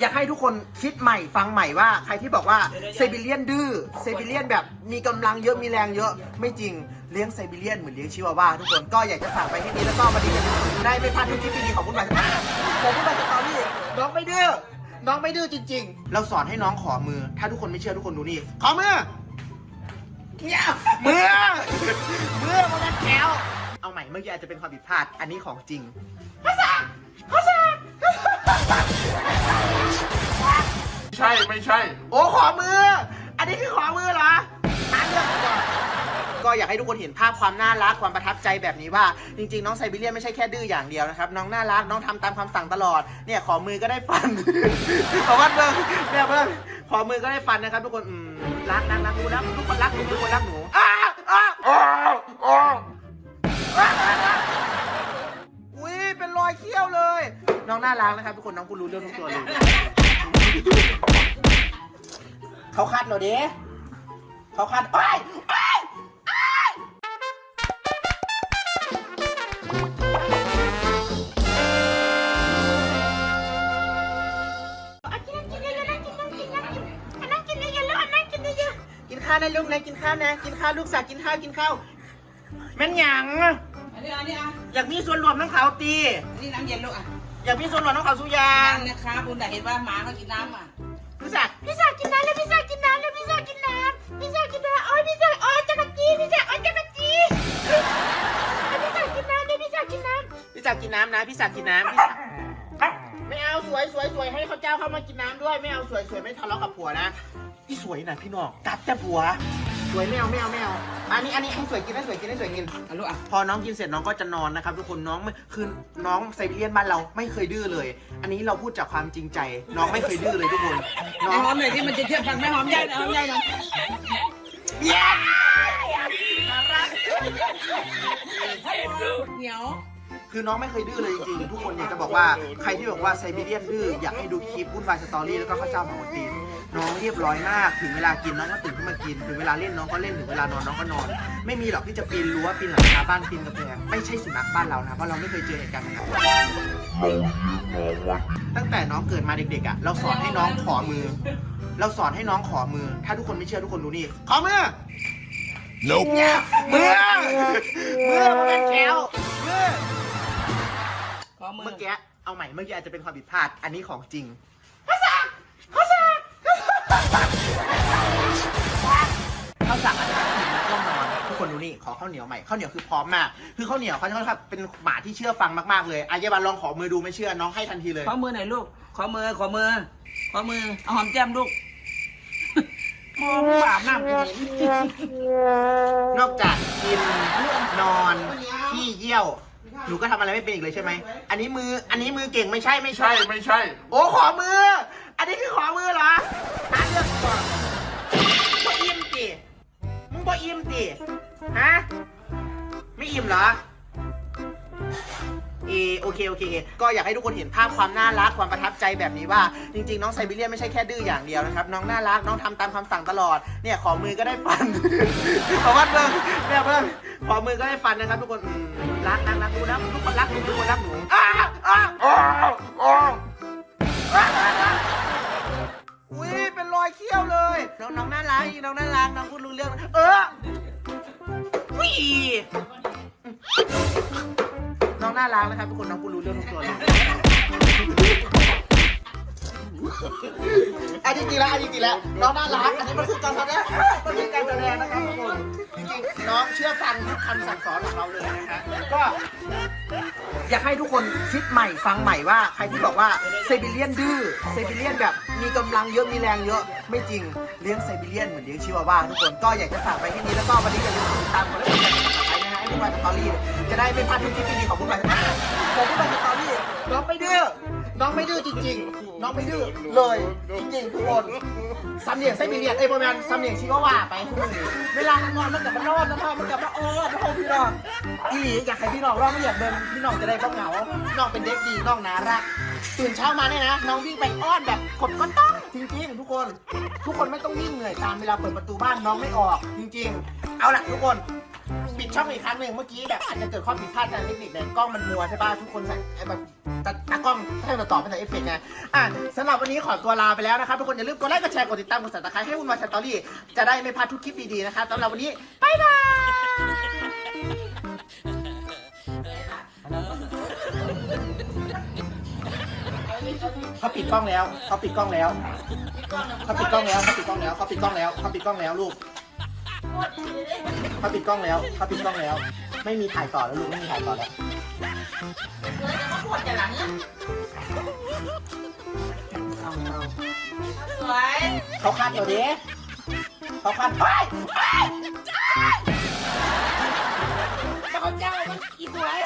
อยากให้ทุกคนคิดใหม่ฟังใหม่ว่าใครที่บอกว่าไซบีเรียนดื้อไซบีเรียนแบบมีกำลังเยอะมีแรงเยอะไม่จริงเลี้ยงไซบีเรียนเหมือนเลี้ยงชิวาว่าทุกคนก็อยากจะฝากไปที่นี้แล้วก็วันนี้จะได้ไม่พลาดทุกคลิปดีๆของคุณหมายของคุณหมายสตอรี่น้องไม่ดื้อน้องไม่ดื้อจริง ๆ เราสอนให้น้องขอมือ ถ้าทุกคนไม่เชื่อทุกคนดูนี่ขอมือเนี่ยมือมือมันแก้วเอาใหม่เมื่อกี้อาจจะเป็นความผิดพลาดอันนี้ของจริงภาษาภาษา ใช่ไม่ใช่ โอ้ขอมือ อันนี้คือขอมือเหรออ่านเรื่องก่อนก็อยากให้ทุกคนเห็นภาพความน่ารักความประทับใจแบบนี้ว่า จริง ๆ น้องไซบีเรียนไม่ใช่แค่ดื้ออย่างเดียวนะครับน้องน่ารักน้องทำตามคำสั่งตลอดเนี่ยขอมือก็ได้ฟัน ขอวัดเบิ้งเนี่ยเบิ้งขอมือก็ได้ฟันนะครับ ทุกคนอืมรักรักรักรู้แล้วทุกคนรักหนูทุกคนรักหนูอ้าอ้า อ้าวอ้าว องน่ารักนะครับทุกคนน้องกูรู้เรื่องทุกตัวเลย เขาคัดเหรอเด้เขาคัดเอ้ยเอ้ยเอ้ยกินข้าวนะลูกนะกินข้าวนะ กินข้าวลูกสาวกินข้าวกินข้าวแม่นหยังอันนี้อันนี้อะอยากมีส่วนรวมน้องเขาตี อันนี้น้ำเย็นลูกอะ อยากมีส่วนรวมน้องเขาสุยาน้ำนะคะคุณแต่เห็นว่าหมาเขากินน้ำอะพี่ศักดิ์พี่ศักดิ์กินน้ำแล้วพี่ศักดิ์กินน้ำแล้วพี่ศักดิ์กินน้ำพี่ศักดิ์กินน้ำโอ้ยพี่ศักดิ์โอ้ยจักรจีพี่ศักดิ์โอ้ยจักรจีพี่ศักดิ์กินน้ำเนี่ยพี่ศักดิ์กินน้ำพี่ศักดิ์กินน้ำนะพี่ศักดิ์กินน้ำพี่ศักดิ์ไม่เอาสวยสวยสวยให้เขาเจ้าเข้ามากินน้ำด้วย ไม่เอาสวยสวยไม่ทะเลาะกับผัวนะอีสวยนะพี่น้องกัดแต่ผัว สวยไม่เอาไม่เอาไม่เอาอันนี้อันนี้ให้สวยกินให้สวยกินให้สวยกินอะลูกอะพอน้องกินเสร็จน้องก็จะนอนนะครับทุกคนน้องไม่คือน้องไซบีเรียนบ้านเราไม่เคยดื้อเลย อันนี้เราพูดจากความจริงใจ น้องไม่เคยดื้อเลยทุกคนน้อแม่งหอมหน่อยที่มันจะเทียบฟังแม่หอมใหญ่หน่อยหอมใหญ่หน่อยเย้เหนียว คือน้องไม่เคยดื้อเลยจริงๆ ทุกคนอยากจะบอกว่าใครที่บอกว่าไซบีเรียนดื้ออยากให้ดูคลิปวุ่นวายสตอรี่แล้วก็ข้าวเจ้าหมาหัวตีนน้องเรียบร้อยมาก ถึงเวลากินน้องก็ตื่นขึ้นมากิน ถึงเวลาเล่นน้องก็เล่น ถึงเวลานอนน้องก็นอน ไม่มีหรอกที่จะปีนรั้วปีนหลังคาบ้านปีนกระแพงไม่ใช่สุนัขบ้านเรานะ เพราะเราไม่เคยเจอเหตุการณ์แบบนั้นเราเลี้ยงน้องวันตั้งแต่น้องเกิดมาเด็กๆอะ เราสอนให้น้องขอมือ เราสอนให้น้องขอมือ ถ้าทุกคนไม่เชื่อทุกคนดูนี่ ขอมือ Nope มือ มือมันเป็นแขวมือ ขอมือเมื่อกี้เอาใหม่เมื่อกี้อาจจะเป็นความผิดพลาด อันนี้ของจริงภาษาภาษาข้าวสั่งอาหารถึงนักล่องนอนทุกคนดูนี่ขอข้าวเหนียวใหม่ข้าวเหนียวคือพร้อมมาก คือข้าวเหนียวเขาจะครับเป็นหมาที่เชื่อฟังมากๆเลยอายาบันลองขอมือดูไม่เชื่อน้องให้ทันทีเลย ขอมือหน่อยลูก ขอมือ ขอมือ ขอมือ เอาหอมแก้มลูกหอมบาปน้ำเห็นนอกจากกินนอนขี้เยี่ยว หนูก็ทำอะไรไม่เป็นอีกเลยใช่ไหม อันนี้มือ อันนี้มือเก่งไม่ใช่ไม่ใช่ ใช่ไม่ใช่ โอ้ขอมือ อันนี้คือขอมือเหรอหาเรื่องก่อนบ่อิ่มติมึงบ่อิ่มติฮะ ไม่อิ่มเหรอ เอโอเคโอเคก็อยากให้ทุกคนเห็นภาพความน่ารักความประทับใจแบบนี้ว่า จริงๆ น้องไซบีเรียนไม่ใช่แค่ดื้ออย่างเดียวนะครับ น้องน่ารักน้องทำตามคำสั่งตลอดเนี่ยขอมือก็ได้ฟันขอวัดเบิ้งเนี่ยเบิ้งขอมือก็ได้ฟันนะครับทุกคนรักรักรักรู้แล้วทุกคนรักหนูทุกคนรักหนูอ้าอ้าอ้าวอ้าวอุ้ยเป็นรอยเขี้ยวเลย น้องน้องน่ารักน้องน่ารักน้องพูดรู้เรื่อง เออวิ่ น้องน่ารักนะครับทุกคนน้องพูรู้เรื่องทุกตัวเลยอันจริงๆแล้วอันจริงๆแล้วน้องน่ารักอันนี้มันคือการแสดงมันคือการแสดงนะครับทุกคนจริงๆน้องเชื่อฟังทุกคำสั่งสอนของเราเลยนะฮะก็ อยากให้ทุกคนคิดใหม่ฟังใหม่ว่าใครที่บอกว่าไซบีเรียนดื้อไซบีเรียนแบบมีกำลังเยอะมีแรงเยอะไม่จริงเลี้ยงไซบีเรียนเหมือนเลี้ยงชิวาว่าทุกคนก็อยากจะฝากไปที่นี้แล้วก็วันนี้อย่าลืมติดตามกดไลค์กด ทุกวันสตอรี่จะได้ไม่พลาดทุกคลิปดีๆของพวกเราของพวกเราสตอรี่น้องไม่ดื้อน้องไม่ดื้อจริง ๆ น้องไม่ดื้อเลยจริงๆทุกคนสำเนียงไซบีเรียนเอ้ยประมาณสำเนียงชิวาว่าไปทุกคนเวลามันนอนมันกลับมานอนนะพ่อมันกลับมาเออพ่อพี่น้องอีหลีอยากให้พี่น้องร้องไม่อยากเดินพี่น้องจะได้บ้าเหงาน้องเป็นเด็กดีน้องน่ารักตื่นเช้ามาเนี่ยนะน้องวิ่งไปอ้อนแบบขดก็ต้องจริงๆทุกคน ทุกคนไม่ต้องวิ่งเหนื่อยตามเวลาเปิดประตูบ้านน้องไม่ออก จริง ๆ เอาล่ะทุกคน ปิดช่องอีกครั้งหนึ่งเมื่อกี้แบบอาจจะเกิดข้อผิดพลาดทางเทคนิคเนี่ยกล้องมันมัวใช่ป่ะทุกคนใส่ไอ้แบบตาตากล้องให้เราต่อไปใส่เอฟเฟกต์ไงอะสำหรับวันนี้ขอตัวลาไปแล้วนะครับทุกคนอย่าลืมกดไลค์กดแชร์กดติดตามกด subscribe ให้วุ่นวายสตอรี่จะได้ไม่พลาดทุกคลิปดีๆนะครับสำหรับวันนี้บายบายเขาปิดกล้องแล้วเขาปิดกล้องแล้วเขาปิดกล้องแล้วเขาปิดกล้องแล้วเขาปิดกล้องแล้วเขาปิดกล้องแล้วลูก เขาปิดกล้องแล้วเขาปิดกล้องแล้ว ไม่มีถ่ายต่อแล้วลูกไม่มีถ่ายต่อแล้วเอาเอาสวยเขาคัดเราดิเขาคัดเฮ้ยเฮ้ยเฮ้ยเขาเจ้ามันอีสวย